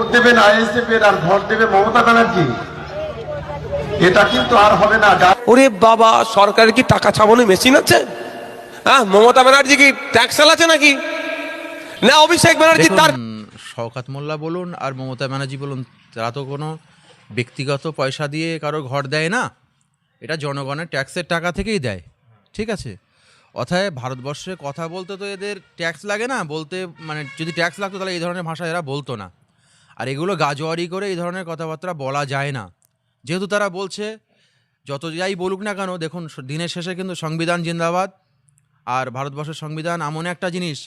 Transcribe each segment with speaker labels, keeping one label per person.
Speaker 1: Vote দেবেন ISF এর আর vote দেবে মমতা ব্যানার্জি? এটা কিন্তু আর হবে না।
Speaker 2: ওরে বাবা সরকারের কি টাকা ছাপানো মেশিন আছে? হ্যাঁ মমতা ব্যানার্জি কি ট্যাক্স চালাচ্ছে নাকি? না অভিষেক ব্যানার্জি তার
Speaker 3: শওকাত মোল্লা বলুন আর মমতা ব্যানার্জি বলুন তারা তো কোনো ব্যক্তিগত পয়সা দিয়ে কারও ঘর দেয় না। এটা জনগণের ট্যাক্সের টাকা থেকেই দেয় ঠিক আছে? অথায় ভারতবর্ষে কথা বলতে তো এদের ট্যাক্স লাগে না বলতে মানে যদি ট্যাক্স লাগতো তাহলে এই ধরনের ভাষা এরা বলতো না। আর এগুলো গাজোয়ারি করে এই ধরনের কথাবার্তা বলা যায় না। যেহেতু তারা বলছে, যত যাই বলুক না কেন, দেখুন দিনের শেষে কিন্তু সংবিধান জিন্দাবাদ, আর ভারতবর্ষের সংবিধান এমন একটা জিনিস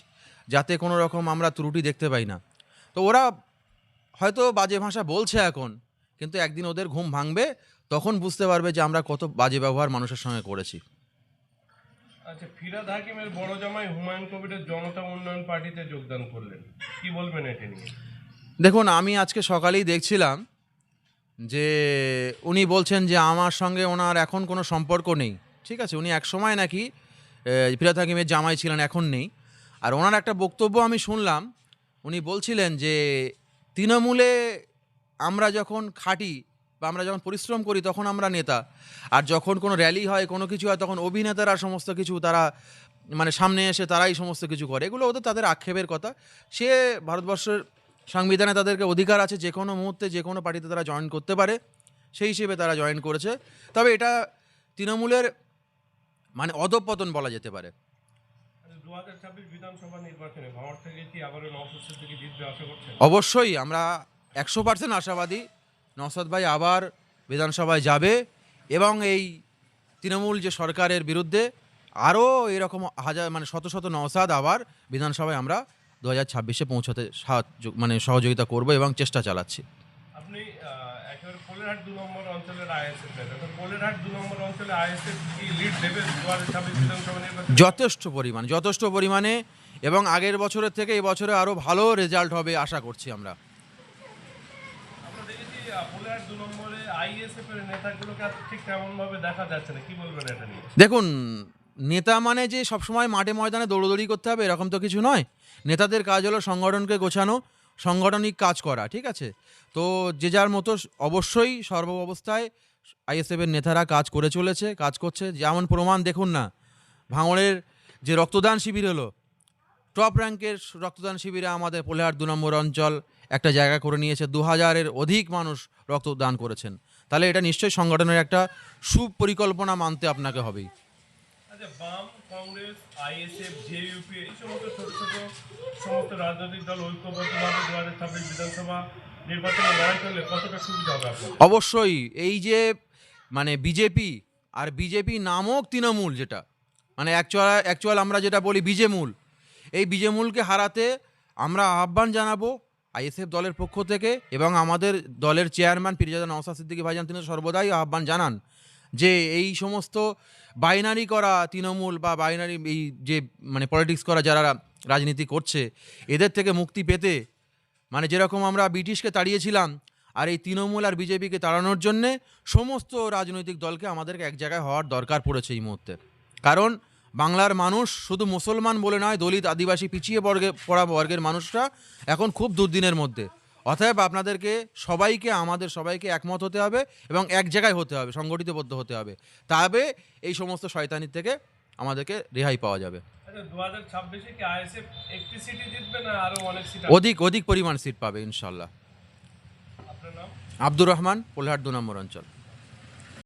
Speaker 3: যাতে কোনো রকম আমরা ত্রুটি দেখতে পাই না। তো ওরা হয়তো বাজে ভাষা বলছে এখন, কিন্তু একদিন ওদের ঘুম ভাঙবে, তখন বুঝতে পারবে যে আমরা কত বাজে ব্যবহার মানুষের সঙ্গে করেছি।
Speaker 4: আচ্ছা ফিরাদ হাকিমের বড় জামাই হুমায়ুন কবিরের জনতা উন্নয়ন পার্টিতে যোগদান করলেন। কি বলবেন এটা নিয়ে?
Speaker 3: দেখুন, আমি আজকে সকালেই দেখছিলাম যে উনি বলছেন যে আমার সঙ্গে ওনার এখন কোনো সম্পর্ক নেই। ঠিক আছে? উনি এক সময় নাকি ফিরাত হাকিমের জামাই ছিলেন, এখন নেই। আর ওনার একটা বক্তব্য আমি শুনলাম, উনি বলছিলেন যে তৃণমূলে আমরা যখন খাটি বা আমরা যখন পরিশ্রম করি, তখন আমরা নেতা। আর যখন কোনো র্যালি হয়, কোনো কিছু হয়, তখন অভিনেতারা সমস্ত কিছু, তারা মানে সামনে এসে তারাই সমস্ত কিছু করে। এগুলো ওদের তাদের আক্ষেপের কথা। সে ভারতবর্ষের সংবিধানে তাদেরকে অধিকার আছে যে কোনো মুহূর্তে যে কোনো পার্টিতে তারা জয়েন করতে পারে সেই হিসেবে তারা জয়েন করেছে। তবে এটা তৃণমূলের মানে অধপতন বলা যেতে পারে।
Speaker 4: করছেন?
Speaker 3: অবশ্যই আমরা একশো পার্সেন্ট আশাবাদী নওসাদ ভাই আবার বিধানসভায় যাবে এবং এই তৃণমূল যে সরকারের বিরুদ্ধে আরও এরকম হাজার মানে শত শত নওসাদ আবার বিধানসভায় আমরা দু হাজার ছাব্বিশে পৌঁছাতে সাহায্য মানে সহযোগিতা করব এবং চেষ্টা চালাচ্ছি।
Speaker 4: আপনি একেবারে পোলেরহাট দু নম্বর অঞ্চলের আইএসএফ তো পোলেরহাট দু নম্বর অঞ্চলে আইএসএফ কি লিড দেবে দু হাজার ছাব্বিশ বিধানসভা নির্বাচনে?
Speaker 3: যথেষ্ট পরিমাণ যথেষ্ট পরিমাণে এবং আগের বছরের থেকে এই বছরে আরও ভালো রেজাল্ট হবে আশা করছি আমরা। দেখুন নেতা মানে যে সবসময় মাঠে ময়দানে দৌড়দৌড়ি করতে হবে, এরকম তো কিছু নয়। নেতাদের কাজ হলো সংগঠনকে গোছানো, সাংগঠনিক কাজ করা, ঠিক আছে? তো যে যার মতো অবশ্যই সর্ব অবস্থায় আইএসএফের নেতারা কাজ করে চলেছে, কাজ করছে। যেমন প্রমাণ দেখুন না, ভাঙড়ের যে রক্তদান শিবির হলো, টপ র্যাঙ্কের রক্তদান শিবিরে আমাদের পোলেহার দু নম্বর অঞ্চল একটা জায়গা করে নিয়েছে। দু হাজারের অধিক মানুষ রক্তদান করেছেন। তাহলে এটা নিশ্চয়ই সংগঠনের একটা সুপরিকল্পনা মানতে আপনাকে হবেই।
Speaker 4: আচ্ছা বাম কংগ্রেস, আইএসএফ জেইউপি এই সমস্ত ছোট ছোট সমস্ত রাজনৈতিক দল, ঐক্যবদ্ধভাবে দু হাজার ছাব্বিশ বিধানসভা নির্বাচনে লড়াই করলে কতটা সুবিধা হবে
Speaker 3: অবশ্যই, এই যে মানে বিজেপি আর বিজেপি নামক তৃণমূল যেটা মানে অ্যাকচুয়াল অ্যাকচুয়াল আমরা যেটা বলি বিজেমূল, এই বিজেমূলকে হারাতে আমরা আহ্বান জানাব আইএসএফ দলের পক্ষ থেকে এবং আমাদের দলের চেয়ারম্যান পিরিজাদা নওসাদ সিদ্দিকী ভাইজান, তিনি সর্বদাই আহ্বান জানান যে এই সমস্ত বাইনারি করা তৃণমূল বা বাইনারি এই যে মানে পলিটিক্স করা যারা রাজনীতি করছে, এদের থেকে মুক্তি পেতে মানে যেরকম আমরা ব্রিটিশকে তাড়িয়েছিলাম আর এই তৃণমূল আর বিজেপিকে তাড়ানোর জন্যে সমস্ত রাজনৈতিক দলকে আমাদেরকে এক জায়গায় হওয়ার দরকার পড়েছে এই মুহূর্তে। কারণ বাংলার মানুষ শুধু মুসলমান বলে নয়, দলিত, আদিবাসী, পিছিয়ে বর্গে, পড়া বর্গের মানুষরা এখন খুব দুর্দিনের মধ্যে। অতএব আপনাদেরকে সবাইকে আমাদের সবাইকে একমত হতে হবে এবং এক জায়গায় হতে হবে সংগঠিতবদ্ধ হতে হবে। তবে এই সমস্ত শয়তানির থেকে আমাদেরকে রেহাই পাওয়া যাবে।
Speaker 4: আচ্ছা
Speaker 3: অধিক অধিক পরিমাণ সিট পাবে ইনশাল্লাহ। আব্দুর রহমান পোলহাট দু নম্বর অঞ্চল।